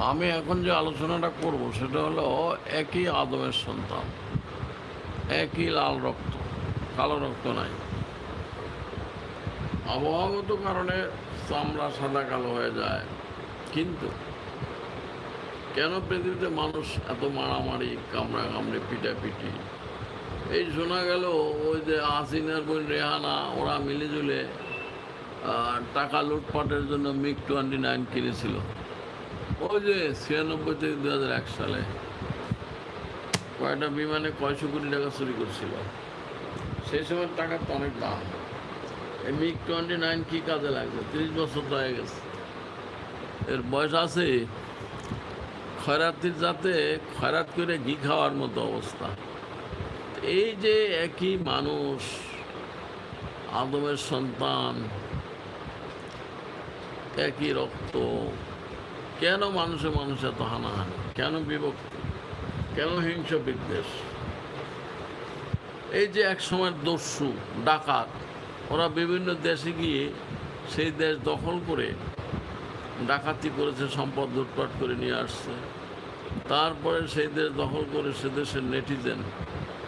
আমি এখন যে আলোচনাটা করব সেটা হলো একই আদমের সন্তান একই লাল রক্ত কালো রক্ত নাই। আবহাওয়াগত কারণে চামড়া সাদা কালো হয়ে যায়। কিন্তু কেন পৃথিবীতে মানুষ এত মারামারি কামড়া কামড়ে পিটাপিটি? এই শোনা গেল ওই যে আসিনার বোন রেহানা ওরা মিলেজুলে আহ, টাকা লুটপাটের জন্য মিগ টোয়েন্টি নাইন কিনেছিল। ওই যে ছিয়ানব্বই থেকে দু হাজার এক সালে কয়টা বিমানে কয়শো কোটি টাকা চুরি করছিল। সেই সময় টাকার তো অনেক দাম। এই মিগ টোয়েন্টি নাইন কী কাজে লাগবে? তিরিশ বছর তো হয়ে গেছে। এর বয়স আছে খয়রাতির যাতে খয়রাত করে ঘি খাওয়ার মতো অবস্থা। এই যে একই মানুষ, আদমের সন্তান একই রক্ত। কেন মানুষে মানুষ এত হানাহানি? কেন বিভক্তি? কেন হিংস বিদ্বেষ? এই যে এক সময় দস্যু, ডাকাত, ওরা বিভিন্ন দেশে গিয়ে সেই দেশ দখল করে ডাকাতি করেছে, সম্পদ লুটপাট করে নিয়ে আসছে। তারপরে সেই দেশ দখল করে সে দেশের নেটিজেন,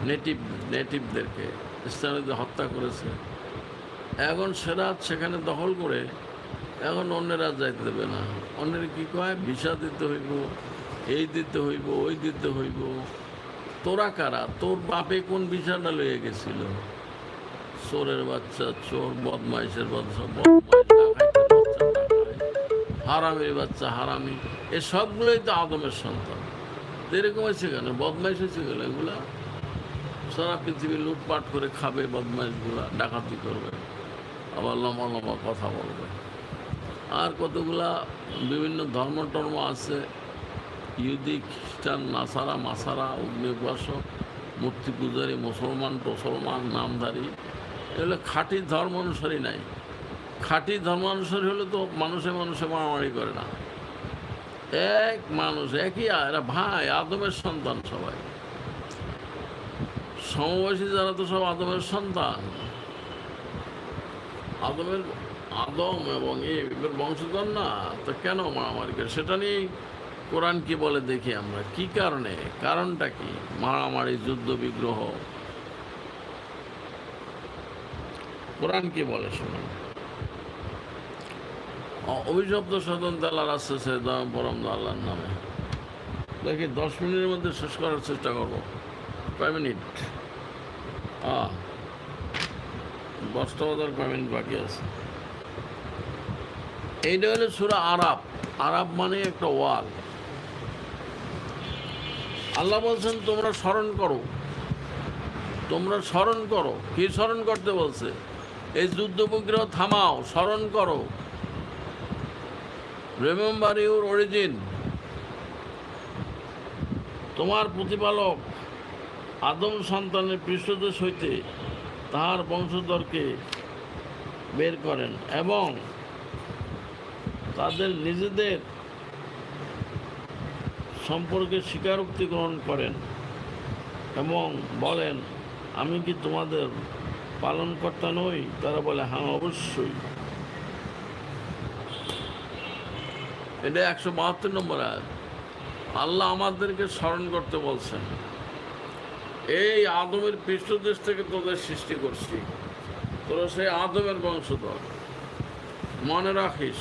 নেটিভ, নেটিভদেরকে, স্থানীয়দের হত্যা করেছে। এখন সেরা সেখানে দখল করে এখন অন্যেরা যাইতে দেবে না। অন্যের কি কয়? ভিসা দিতে হইব, এই দিতে হইব, ওই দিতে হইব। তোরা কারা? তোর বাপে কোন ভিসাটা লয়ে গেছিল? চোরের বাচ্চা, চোর, বদমাইশের বাচ্চা হারামির বাচ্চা, হারামি, এ সবগুলোই তো আদমের সন্তান। এরকম হয়েছে কেন? বদমাইশ হয়েছে কেন এগুলা? সারা পৃথিবী লুটপাট করে খাবে বদমাইশগুলা, ডাকাতি করবে। আবার লম্বা লম্বা কথা বলবে। আর কতগুলা বিভিন্ন ধর্ম টর্ম আছে, ইহুদি, খ্রিস্টান, নাসারা, মাসারা অগ্নি উপাসক মূর্তি পূজারী, মুসলমান টসলমান নামধারী, এগুলো খাঁটি ধর্ম অনুসারী নাই। খাঁটি ধর্মানুসারী হলে তো মানুষে মানুষে মারামারি করে না। এক মানুষ, একই এরা ভাই, আদমের সন্তান সবাই। সমবয়সী যারা তো সব আদমের সন্তান। আদমের আদম এবং এর বংশধর না? তো কেন মারামারি করে? সেটা নিয়েই কোরআন কি বলে দেখি আমরা। কি কারণে? কারণটা কি? মারামারি, যুদ্ধ, বিগ্রহ। কোরআন কি বলে শুনুন অভিশপ্ত সদন সে দাম পরম আল্লাহর নামে। দেখি, দশ মিনিটের মধ্যে শেষ করার চেষ্টা করব। কয় মিনিট? হ্যাঁ দশটা বাজার কয় মিনিট বাকি আছে? এইটা হলো সুরা আরাব আরাব মানে একটা ওয়াল। আল্লাহ বলছেন, তোমরা স্মরণ করো। তোমরা স্মরণ করো। কি স্মরণ করতে বলছে? এই যুদ্ধ বিগ্রহ থামাও, স্মরণ করো। রিমেম্বার ইউর অরিজিন তোমার প্রতিপালক আদম সন্তানের পৃষ্ঠদেশ হইতে তাহার বংশধরকে বের করেন এবং তাদের নিজেদের সম্পর্কে স্বীকারোক্তি গ্রহণ করেন এবং বলেন, আমি কি তোমাদের পালনকর্তা নই? তারা বলে হ্যাঁ অবশ্যই। এটা একশো বাহাত্তর নম্বর আয়াত। আল্লাহ আমাদেরকে স্মরণ করতে বলছেন, এই আদমের পৃষ্ঠদেশ থেকে তোদের সৃষ্টি করছি। তোরা সেই আদমের বংশধর। মনে রাখিস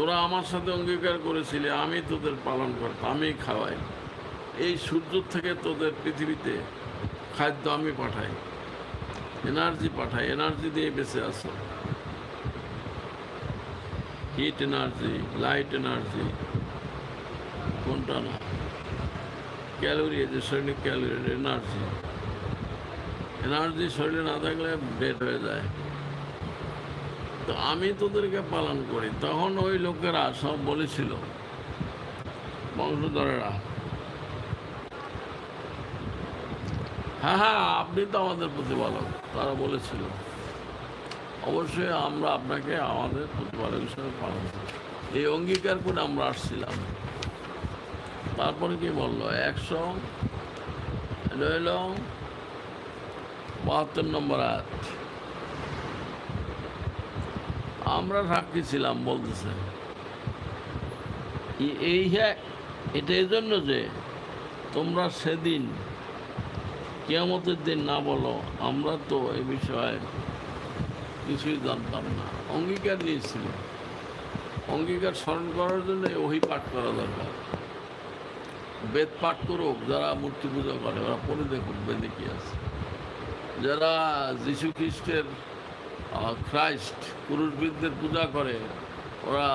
তোরা আমার সাথে অঙ্গীকার করেছিলে, আমি তোদের পালন করতাম, আমি খাওয়াই। এই সূর্য থেকে তোদের পৃথিবীতে খাদ্য আমি পাঠাই এনার্জি পাঠাই এনার্জি দিয়ে বেঁচে আসো হিট এনার্জি লাইট এনার্জি কোনটা না? ক্যালোরি যে শরীরে ক্যালোরি এনার্জি এনার্জি শরীরে না থাকলে ডেট হয়ে যায়। তো আমি তোদেরকে পালন করি। তখন ওই লোকেরা সব বলেছিল, বংশধরেরা হ্যাঁ হ্যাঁ আপনি তো আমাদের প্রতিপালক, তারা বলেছিল। অবশ্যই আমরা আপনাকে আমাদের প্রতিপালক হিসেবে পালন করি এই অঙ্গীকার করে আমরা আসছিলাম। তারপরে কি বলল? একশো, রইল বাহাত্তর নম্বর আয়াত। আমরা সাক্ষী ছিলাম, বলতেছে। এই- হ্যাঁ এটা এই জন্য যে তোমরা সেদিন কেয়ামতের দিন না বলো, আমরা তো এ বিষয়ে কিছুই জানতাম না। অঙ্গীকার নিয়েছিল। অঙ্গীকার স্মরণ করার জন্য ওহি পাঠ করা দরকার। বেদ পাঠ করুক, যারা মূর্তি পূজা করে, ওরা পড়ে দেখুক বেদে কি আছে। যারা যীশু খ্রিস্টের খ্রাইস্ট পুরুষবিদদের পূজা করে, ওরা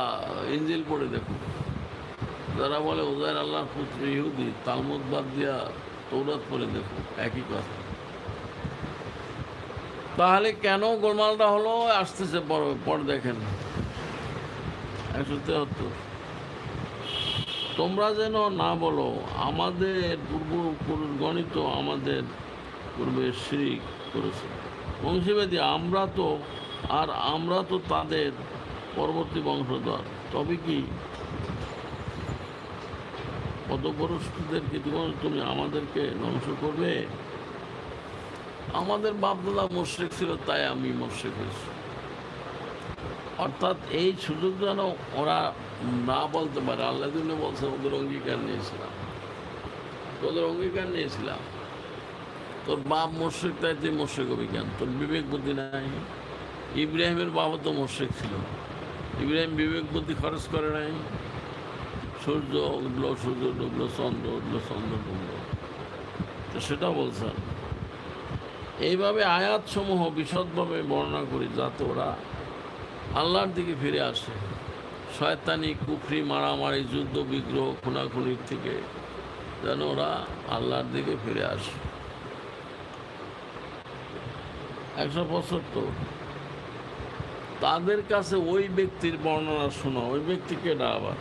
ইঞ্জিল পড়ে দেখুক যারা বলে ওজায়ের আল্লাহর পুত্র ইহুদি, তালমুদ বাদ দিয়া তৌরাত পড়ে দেখুক একই কথা। তাহলে কেন গোলমালটা হলো? আসতেছে পর পরে দেখেন। একশো তেহাত্তর। তোমরা যেন না বলো, আমাদের পূর্বপুরুষ গণিত আমাদের পূর্বে শ্রী করেছে। বংশীবাদী, আমরা তো, আর আমরা তো তাদের পরবর্তী বংশধর। তবে কি পদপুরুষদের কি তুমি আমাদেরকে ধ্বংস করবে? আমাদের বাপদাদা মোশেক ছিল, তাই আমি মোশেক হয়েছি। অর্থাৎ এই সুযোগ যেন ওরা না বলতে পারে, আল্লাহ বলছে, ওদের অঙ্গীকার নিয়েছিলাম। ওদের অঙ্গীকার নিয়েছিলাম। তোর বাপ মোশেক তাই তুই মোশেক হবি কেন? তোর বিবেক বুদ্ধি নাই। ইব্রাহিমের বাবা তো মোশেক ছিল। ইব্রাহিম বিবেক বুদ্ধি খরচ করে নাই। সূর্য উঠল, সূর্য ডুবলো, চন্দ্র উঠল, চন্দ্র ডুবলো। তো সেটা বলছেন এইভাবে আয়াতসমূহ বিশদভাবে বর্ণনা করি যাতে ওরা আল্লাহর দিকে ফিরে আসে। শয়তানি, কুফরি, মারামারি, যুদ্ধ, বিগ্রহ, খুনাখুনির থেকে যেন ওরা আল্লাহর দিকে ফিরে আসে। একশো পঁচাত্তর। তাদের কাছে ওই ব্যক্তির বর্ণনা শোনো, ওই ব্যক্তিকে না আবার?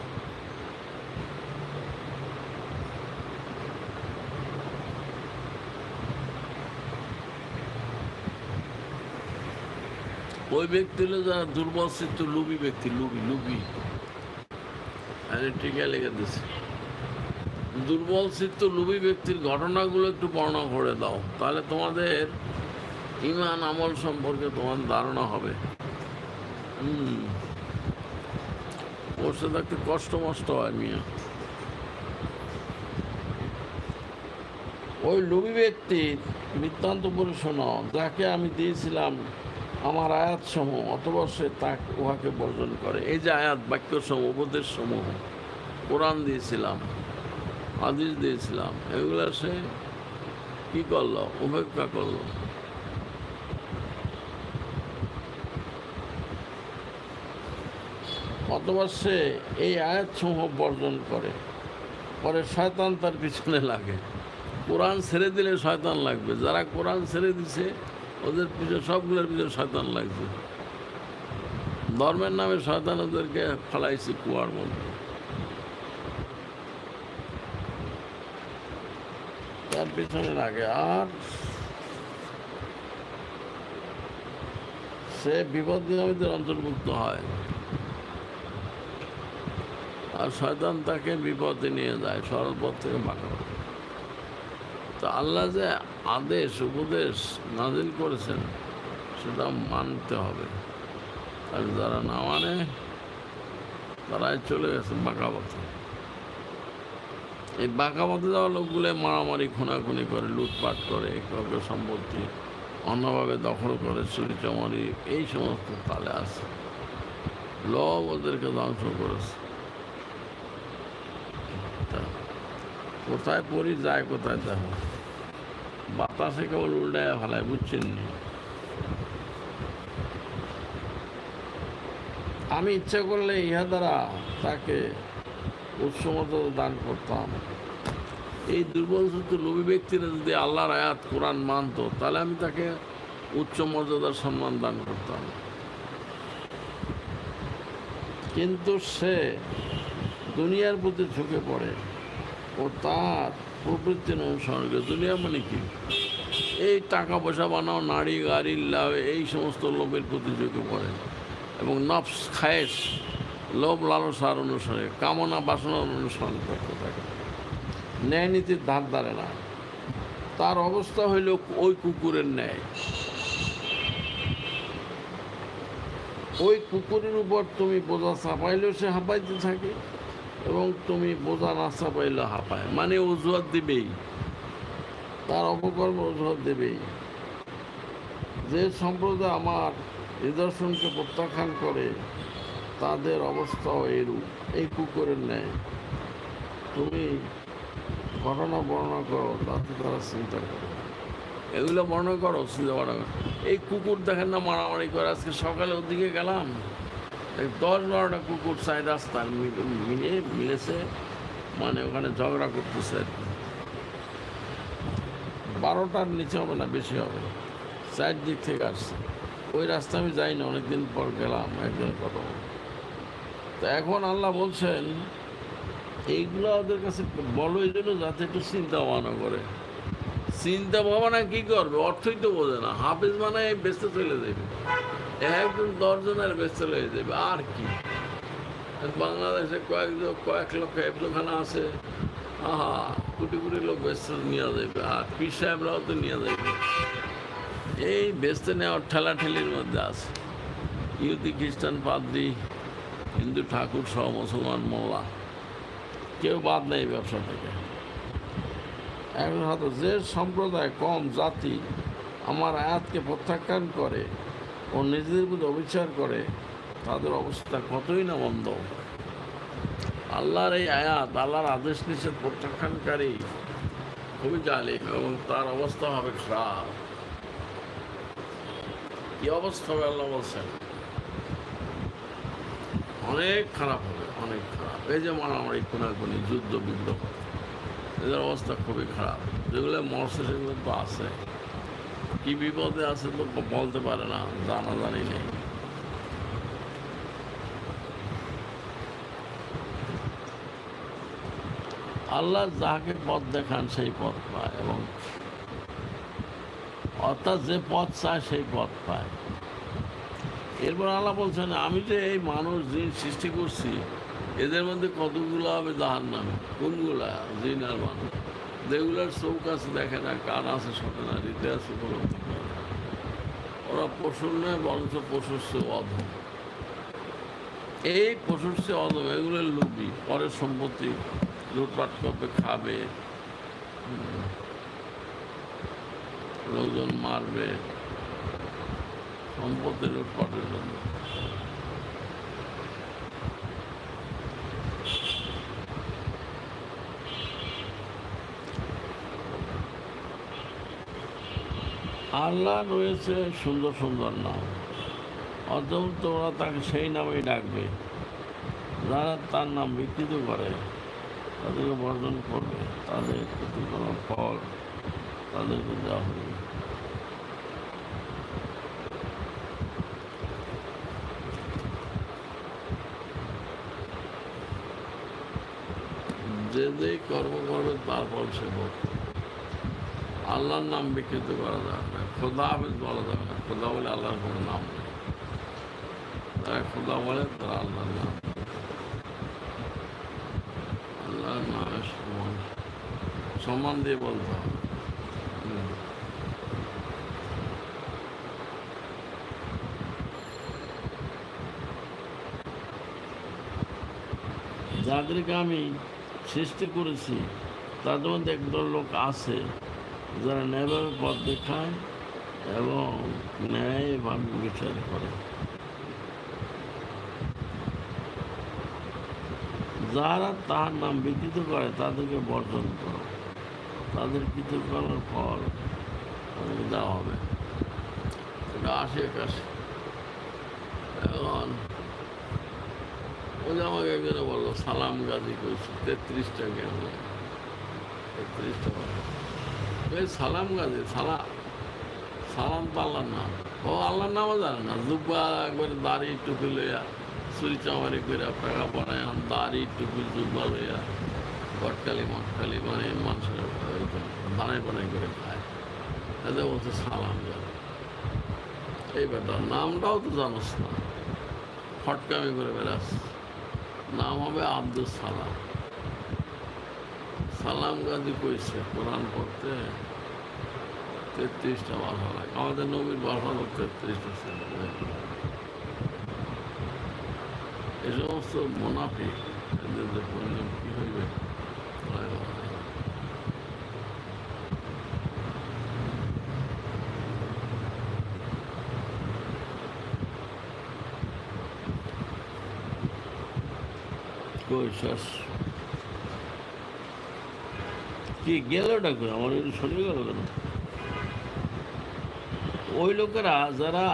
ওই ব্যক্তি হলো যারা দুর্বল চিত্ত লুবি ব্যক্তি, লুবি লুবি। টিকা লেগে দিছি। দুর্বল চিত্ত লুবি ব্যক্তির ঘটনাগুলো একটু বর্ণনা করে দাও, তাহলে তোমাদের ইমান আমল সম্পর্কে তোমার ধারণা হবে। হুম। বসে থাকতে কষ্ট মষ্ট হয় মিয়া। ওই লুবি ব্যক্তির বৃত্তান্ত শোনাও যাকে আমি দিয়েছিলাম আমার আয়াত সমূহ অথবা সে তা উহাকে বর্জন করে। এই যে আয়াত বাক্য সমূহ উপদেশ সমূহ কোরআন দিয়েছিলাম, হাদিস দিয়েছিলাম, এগুলো সে কী করল? উপেক্ষা করল। অথবা এই আয়াত সমূহ বর্জন করে। পরে শয়তান তার পিছনে লাগে। কোরআন ছেড়ে দিলে শয়তান লাগবে। যারা কোরআন ছেড়ে দিছে, ওদের পিছনে, সবগুলোর পিছনে শয়তান লাগছে। ধর্মের নামে শয়তান ওদেরকে ফেলাইছে কুয়ার মধ্যে। তার পিছনে লাগে। আর সে বিপদ নিয়মিতের অন্তর্ভুক্ত হয়। আর শয়তান তাকে বিপদে নিয়ে যায় সরল পথ থেকে বাঁকা তো আল্লাহ যে আদেশ, উপদেশ নাজিল করেছেন, সেটা মানতে হবে। আর যারা না মানে তারাই চলে গেছে বাঁকা পথে। এই বাঁকা পথে যাওয়া লোকগুলো মারামারি, খুনাখুনি করে, লুটপাট করে, কাউকে সম্পত্তি অন্যভাবে দখল করে চুরি চামারি এই সমস্ত তালে আছে। লব ওদেরকে ধ্বংস করেছে। কোথায় পড়ি, যায় কোথায় দেখো। বাতাসে কেবল উল্টায় ফেলায়, বুঝছেন নি? আমি ইচ্ছে করলে ইহা দ্বারা তাকে উৎসমত দান করতাম। এই দুর্বল সুস্থ লোভী ব্যক্তিরা যদি আল্লাহর আয়াত কোরআন মানতো, তাহলে আমি তাকে উচ্চ মর্যাদার সম্মান দান করতাম। কিন্তু সে দুনিয়ার প্রতি ঝুঁকে পড়ে। ও তার প্রবৃত্তির অনুসরণ করে দুনিয়া মানে কি? এই টাকা পয়সা বানাও, নারী, গাড়ি, লাভ, এই সমস্ত লোভের প্রতি ঝুঁকে পড়ে এবং নফস খায়েস লোভ, লালসার অনুসারে, কামনা বাসনার অনুসরণ করতে থাকে। ন্যায় নীতির ধার ধারে না। তার অবস্থা হইল ওই কুকুরের ন্যায়। ওই কুকুরের উপর তুমি বোঝা চাপাইলেও সে হাঁপাইতে থাকে। এবং তুমি বোঝা না চাপাইলেও হাঁপায়। মানে অজুহাত দেবেই। তার অপকর্ম অজুহাত দেবেই। যে সম্প্রদায় আমার নিদর্শনকে প্রত্যাখ্যান করে, তাদের অবস্থাও এরূপ এই কুকুরের ন্যায়। তুমি ঘটনা বর্ণনা করো, তাতে তারা চিন্তা করো এগুলো বর্ণনা করো, চিন্তা বর্ণনা এই কুকুর দেখেন না মারামারি করে, আজকে সকালে ওদিকে গেলাম। দশ বারোটা কুকুর চাই রাস্তার মিলে মিলে মিলেছে মানে ওখানে ঝগড়া করতেছে। বারোটার নিচে হবে না, বেশি হবে। চারদিক থেকে আসছে। ওই রাস্তা আমি যাই না অনেকদিন পর গেলাম, একজনের কথা। তো এখন আল্লাহ বলছেন, এইগুলো ওদের কাছে বলো, এই জন্য যাতে একটু চিন্তা ভাবনা করে। চিন্তা ভাবনা কী করবে? অর্থই তো বোঝে না। হাফিজ মানে বেচতে চলে যাবে একজন দশজনের বেচতে চলে যাবে, আর কি? বাংলাদেশে কয়েকজন কয়েক লক্ষ হেফজোখানা আছে। আহা, কোটি কোটি লোক বেচতে নিয়ে যাবে, আর পীর সাহেবরাও তো নিয়ে যাবে। এই বেচতে নেওয়ার ঠেলাঠেলির মধ্যে আছে। ইহুদি, খ্রিস্টান, পাদ্রি, হিন্দু, ঠাকুর, সহ মুসলমান, মোল্লা। কেউ বাদ নেই ব্যবসা থেকে। এখন হয়তো যে সম্প্রদায় কম জাতি আমার আয়াতকে প্রত্যাখ্যান করে ও নিজেদের প্রতি অবিচার করে, তাদের অবস্থা কতই না মন্দ। আল্লাহর এই আয়াত, আল্লাহর আদেশ নিষেধ প্রত্যাখ্যানকারী খুবই জালিম এবং তার অবস্থা হবে খারাপ। কি অবস্থা হবে আল্লাহ বলছেন? অনেক খারাপ হবে, অনেক খারাপ। এই যে মারামারি কোনাকুনি যুদ্ধ বিগ্রহ, এদের অবস্থা খুবই খারাপ। যেগুলো মরছে সেগুলো তো আছে। কি বিপদে আছে তো বলতে পারে না, জানা জানি নেই। আল্লাহ যাকে পথ দেখান সেই পথ পায় এবং অর্থাৎ যে পথ চায় সেই পথ পায়। এরপর আল্লাহ বলছেন, আমি যে এই মানুষ জিন সৃষ্টি করছি, এদের মধ্যে কতগুলো হবে জাহার নামে কোনগুলা? জিন আর মানুষ। যেগুলোর চৌক আছে, দেখে না, কান আছে শোনে না, হৃদয় আছে উপলব্ধি করে না। ওরা পশুর নয়, বরঞ্চ পশুর চেয়ে অধম। এই পশুর চেয়ে অধম এগুলো লোভী। পরের সম্পত্তি লুটপাট করবে, খাবে লোকজন মারবে, সম্পত্তি লুটপাটের জন্য। আল্লাহ রয়েছে সুন্দর সুন্দর নাম অতএব তোমরা তাকে সেই নামেই ডাকবে, যারা তার নাম বিকৃত করে, তাদেরকে বর্জন করবে, তাদের প্রতি কোনো ফল তাদেরকে দেওয়া হবে যে যে কর্ম করবে তার ফল সে ভোগ। আল্লাহর নাম বিকৃত করা যাবে না। খোদা হাফিজ বলা যাবে না। খোদা বলে আল্লাহর কোনো নাম নেই। তারা খোদা বলে তারা আল্লাহর নাম আল্লাহর নামের সম্মান সম্মান দিয়ে বলতে হবে। যাদেরকে আমি সৃষ্টি করেছি, তাদের মধ্যে একদল লোক আছে। যারা ন্যায়ভাবে পথ দেখায় এবং ন্যায়ভাবে বিচার করে। যারা তার নাম বিকৃত করে, তাদেরকে বর্জন করো। তাদের কৃতজ্ঞতার ফল তাদেরকে দেওয়া হবে। এটা আসে একাশে। এখন ও যে আমাকে একজনে বলল, সালাম গাজী করেছি তেত্রিশটা জ্ঞান তেত্রিশটা এই সালাম গাজী সালাম সালাম তো আল্লাহর নাম। ও আল্লাহর নামও জানে না। দুব্বা একবারে দাড়ি টুপি লইয়া, চুরি চামারি করে টাকা বানায় দাড়ি টুপি, জুব্বা লইয়া গটকালি মটকালি মানে মানুষের বানাই বানাই করে খায়। এদের বলছে সালাম জানে এই ব্যাপার নামটাও তো জানোস না। ফটকামি করে বেড়াস। নাম হবে আব্দুল সালাম। সালাম গাজী কইছে, কোরআন পড়তে তেত্রিশটা ভাষা লাগে। আমাদের নবীর ভাষা হলো তেত্রিশটা এই সমস্ত মোনাফি এদের কী হইবে? শেষ? কি গেল ডাকুন আমার একটু সরে গেল কেন ওই লোকেরা যারা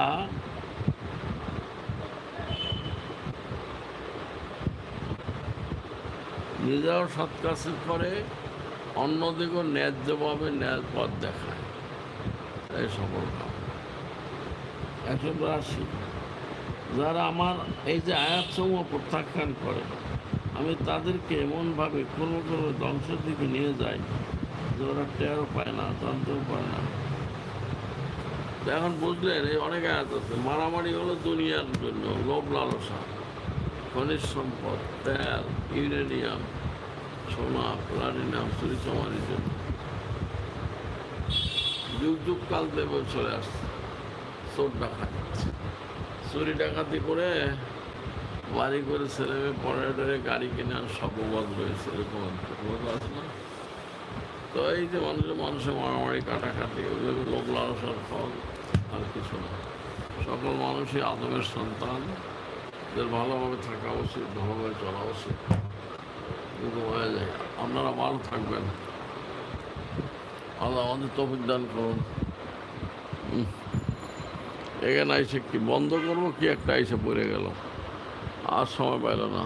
নিজেরাও সৎ কাজ করে, অন্যদিকেও ন্যায্যভাবে ন্যায় পথ দেখায়। এই সফল একশো আশি যারা আমার এই যে আয়াত আয়াতসমূহ প্রত্যাখ্যান করে আমি তাদেরকে এমনভাবে কোনো কোনো ধ্বংসের দিকে নিয়ে যাই যে ওরা টেরও পায় না, জানতেও পায় না। এখন বুঝলেন, এই অনেক আয়াত আছে, মারামারি হলো দুনিয়ার জন্য লোভ লালসা, খনিজ সম্পদ, তেল, ইউরেনিয়াম, সোনা, প্লাটিনাম, চুরি চমারির জন্য। যুগ যুগ কাল দেবে চলে আসছে, চোর ডাকাত। চুরি ডাকাতি করে বাড়ি করে ছেলে মেয়ে পরে টরে গাড়ি কেনার সর্ববাদ রয়েছে এরকম একটা আছে না? তো এই যে মানুষের মানুষের মারামারি, কাটাকাটি, ওগুলো লোক লালসার ফল, আর কিছু না। সকল মানুষই আদমের সন্তান। এদের ভালোভাবে থাকা উচিত, ভালোভাবে চলা উচিত। কিন্তু হয়ে যায়, আপনারা ভালো থাকবেন। আল্লাহ আমাদের তফিক দান করুন। এখানে আইসে কি বন্ধ করব কি একটা এসে পড়ে গেল আর সময় পাইল না।